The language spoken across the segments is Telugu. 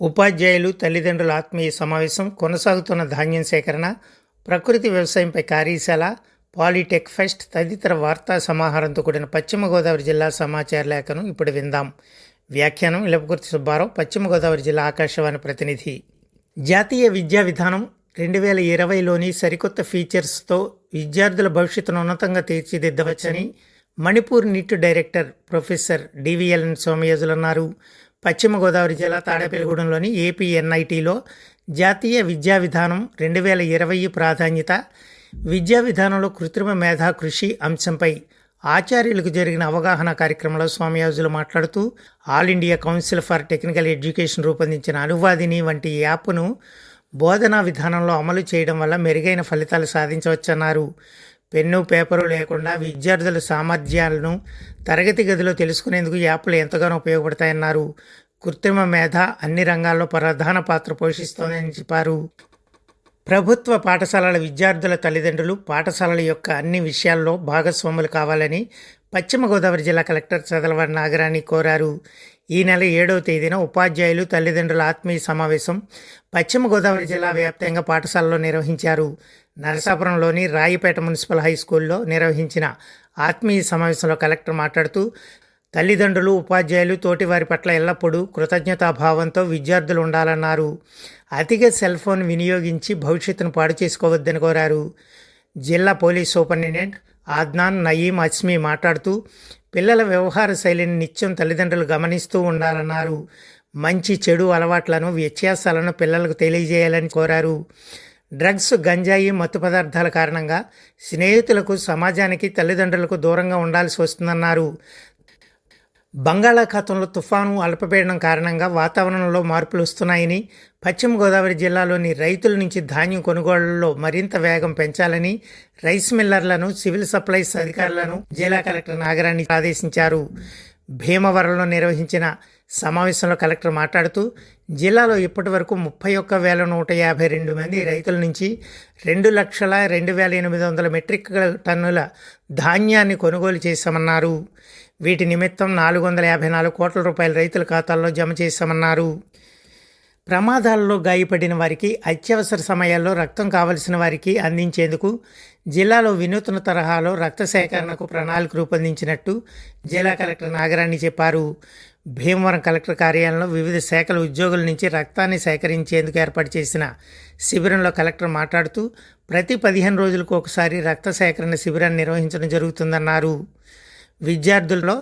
ఉపాధ్యాయులు తల్లిదండ్రుల ఆత్మీయ సమావేశం కొనసాగుతున్న ధాన్యం సేకరణ ప్రకృతి వ్యవసాయంపై కార్యశాల పాలిటెక్ ఫెస్ట్ తదితర వార్తా సమాహారంతో కూడిన పశ్చిమ గోదావరి జిల్లా సమాచార లేఖను ఇప్పుడు విందాం. వ్యాఖ్యానం ఇలపకుర్తి సుబ్బారావు పశ్చిమ గోదావరి జిల్లా ఆకాశవాణి ప్రతినిధి. జాతీయ విద్యా విధానం రెండు వేల ఇరవైలోని సరికొత్త ఫీచర్స్తో విద్యార్థుల భవిష్యత్తును ఉన్నతంగా తీర్చిదిద్దవచ్చని Manipur NIT director professor DVLN Somayajulu అన్నారు. పశ్చిమ గోదావరి జిల్లా తాడేపల్లిగూడెంలోని ఏపీఎన్ఐటిలో జాతీయ విద్యా విధానం రెండు వేల ఇరవై ప్రాధాన్యత. విద్యా విధానంలో కృత్రిమ మేధా కృషి అంశంపై ఆచార్యులకు జరిగిన అవగాహన కార్యక్రమంలో స్వామియాజులు మాట్లాడుతూ All India Council for Technical Education రూపొందించిన అనువాదిని వంటి యాప్ను బోధనా విధానంలో అమలు చేయడం వల్ల మెరుగైన ఫలితాలు సాధించవచ్చన్నారు. పెన్ను పేపరు లేకుండా విద్యార్థుల సామర్థ్యాలను తరగతి గదిలో తెలుసుకునేందుకు యాప్లు ఎంతగానో ఉపయోగపడతాయన్నారు. కృత్రిమ మేధ అన్ని రంగాల్లో ప్రధాన పాత్ర పోషిస్తోందని చెప్పారు. ప్రభుత్వ పాఠశాలల విద్యార్థుల తల్లిదండ్రులు పాఠశాలల యొక్క అన్ని విషయాల్లో భాగస్వాములు కావాలని పశ్చిమ గోదావరి జిల్లా కలెక్టర్ చదలవాడి నాగరాణి కోరారు. ఈ నెల ఏడవ తేదీన ఉపాధ్యాయులు తల్లిదండ్రుల ఆత్మీయ సమావేశం పశ్చిమ గోదావరి జిల్లా వ్యాప్తంగా పాఠశాలలో నిర్వహించారు. నరసాపురంలోని రాయిపేట మున్సిపల్ హై స్కూల్లో నిర్వహించిన ఆత్మీయ సమావేశంలో కలెక్టర్ మాట్లాడుతూ తల్లిదండ్రులు ఉపాధ్యాయులు తోటివారి పట్ల ఎల్లప్పుడూ కృతజ్ఞతాభావంతో విద్యార్థులు ఉండాలన్నారు. అతిగా సెల్ ఫోన్ వినియోగించి భవిష్యత్తును పాడు చేసుకోవద్దని కోరారు. జిల్లా పోలీస్ సూపరింటెండెంట్ ఆద్నాన్ నయీం అస్మి మాట్లాడుతూ పిల్లల వ్యవహార శైలిని నిత్యం తల్లిదండ్రులు గమనిస్తూ ఉండాలన్నారు. మంచి చెడు అలవాట్లను వ్యత్యాసాలను పిల్లలకు తెలియజేయాలని కోరారు. డ్రగ్స్ గంజాయి మత్తు పదార్థాల కారణంగా స్నేహితులకు సమాజానికి తల్లిదండ్రులకు దూరంగా ఉండాల్సి వస్తుందన్నారు. బంగాళాఖాతంలో తుఫాను అల్పపీడనం కారణంగా వాతావరణంలో మార్పులు వస్తున్నాయని పశ్చిమ గోదావరి జిల్లాలోని రైతుల నుంచి ధాన్యం కొనుగోళ్ళలో మరింత వేగం పెంచాలని రైస్ మిల్లర్లను సివిల్ సప్లైస్ అధికారులను జిల్లా కలెక్టర్ నాగరాణి ఆదేశించారు. భీమవరంలో నిర్వహించిన సమావేశంలో కలెక్టర్ మాట్లాడుతూ జిల్లాలో ఇప్పటి వరకు ముప్పై ఒక్క వేల నూట యాభై రెండు మంది రైతుల నుంచి రెండు లక్షల రెండు వేల ఎనిమిది వందల మెట్రిక్ టన్నుల ధాన్యాన్ని కొనుగోలు చేశామన్నారు. వీటి నిమిత్తం నాలుగు వందల యాభై నాలుగు కోట్ల రూపాయల రైతుల ఖాతాల్లో జమ చేశామన్నారు. ప్రమాదాల్లో గాయపడిన వారికి అత్యవసర సమయాల్లో రక్తం కావలసిన వారికి అందించేందుకు జిల్లాలో వినూత్న తరహాలో రక్త సేకరణకు ప్రణాళిక రూపొందించినట్టు జిల్లా కలెక్టర్ నాగరాణి చెప్పారు. భీమవరం కలెక్టర్ కార్యాలయంలో వివిధ శాఖల ఉద్యోగుల నుంచి రక్తాన్ని సేకరించేందుకు ఏర్పాటు చేసిన శిబిరంలో కలెక్టర్ మాట్లాడుతూ ప్రతి పదిహేను రోజులకు ఒకసారి రక్త సేకరణ శిబిరాన్ని నిర్వహించడం జరుగుతుందన్నారు. విద్యార్థుల్లో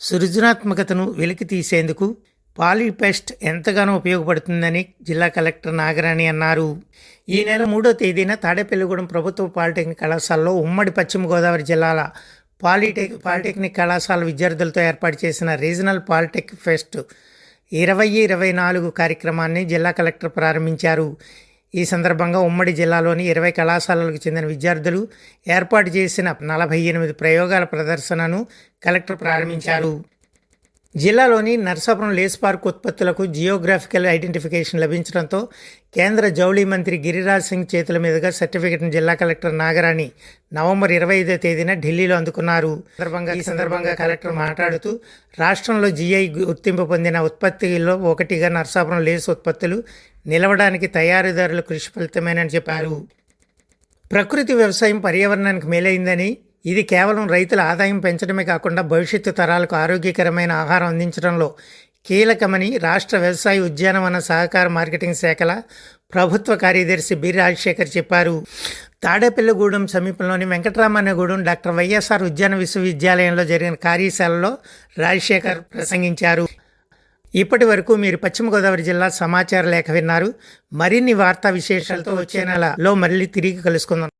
సృజనాత్మకతను వెలికి తీసేందుకు పాలిపెస్ట్ ఎంతగానో ఉపయోగపడుతుందని జిల్లా కలెక్టర్ నాగరాణి అన్నారు. ఈ నెల మూడో తేదీన తాడేపల్లిగూడెం ప్రభుత్వ పాలిటెక్నిక్ కళాశాలలో ఉమ్మడి పశ్చిమ గోదావరి జిల్లాల పాలిటెక్ పాలిటెక్నిక్ కళాశాల విద్యార్థులతో ఏర్పాటు చేసిన రీజనల్ పాలిటెక్ ఫెస్ట్ ఇరవై ఇరవై నాలుగు కార్యక్రమాన్ని జిల్లా కలెక్టర్ ప్రారంభించారు. ఈ సందర్భంగా ఉమ్మడి జిల్లాలోని ఇరవై కళాశాలలకు చెందిన విద్యార్థులు ఏర్పాటు చేసిన నలభై ఎనిమిది ప్రయోగాల ప్రదర్శనను కలెక్టర్ ప్రారంభించారు. జిల్లాలోని నర్సాపురం లేస్ పార్క్ ఉత్పత్తులకు జియోగ్రాఫికల్ ఐడెంటిఫికేషన్ లభించడంతో కేంద్ర జౌళి మంత్రి గిరిరాజ్ సింగ్ చేతుల మీదుగా సర్టిఫికెట్ను జిల్లా కలెక్టర్ నాగరాణి నవంబర్ ఇరవై ఐదో తేదీన ఢిల్లీలో అందుకున్నారు. సందర్భంగా ఈ సందర్భంగా కలెక్టర్ మాట్లాడుతూ రాష్ట్రంలో జిఐ గుర్తింపు పొందిన ఉత్పత్తిలో ఒకటిగా నర్సాపురం లేస్ ఉత్పత్తులు నిలవడానికి తయారీదారుల కృషి ఫలితమేనని చెప్పారు. ప్రకృతి వ్యవసాయం పర్యావరణానికి మేలైందని ఇది కేవలం రైతుల ఆదాయం పెంచడమే కాకుండా భవిష్యత్తు తరాలకు ఆరోగ్యకరమైన ఆహారం అందించడంలో కీలకమని రాష్ట్ర వ్యవసాయ ఉద్యానవన సహకార మార్కెటింగ్ శాఖల ప్రభుత్వ కార్యదర్శి బి రాజశేఖర్ చెప్పారు. తాడేపల్లిగూడెం సమీపంలోని వెంకటరామన్నగూడెం డాక్టర్ వైఎస్ఆర్ ఉద్యాన విశ్వవిద్యాలయంలో జరిగిన కార్యశాలలో రాజశేఖర్ ప్రసంగించారు. ఇప్పటి వరకు మీరు పశ్చిమ గోదావరి జిల్లా సమాచార లేఖ విన్నారు. మరిన్ని వార్తా విశేషాలతో వచ్చే నెలలో మళ్ళీ తిరిగి కలుసుకుందాం.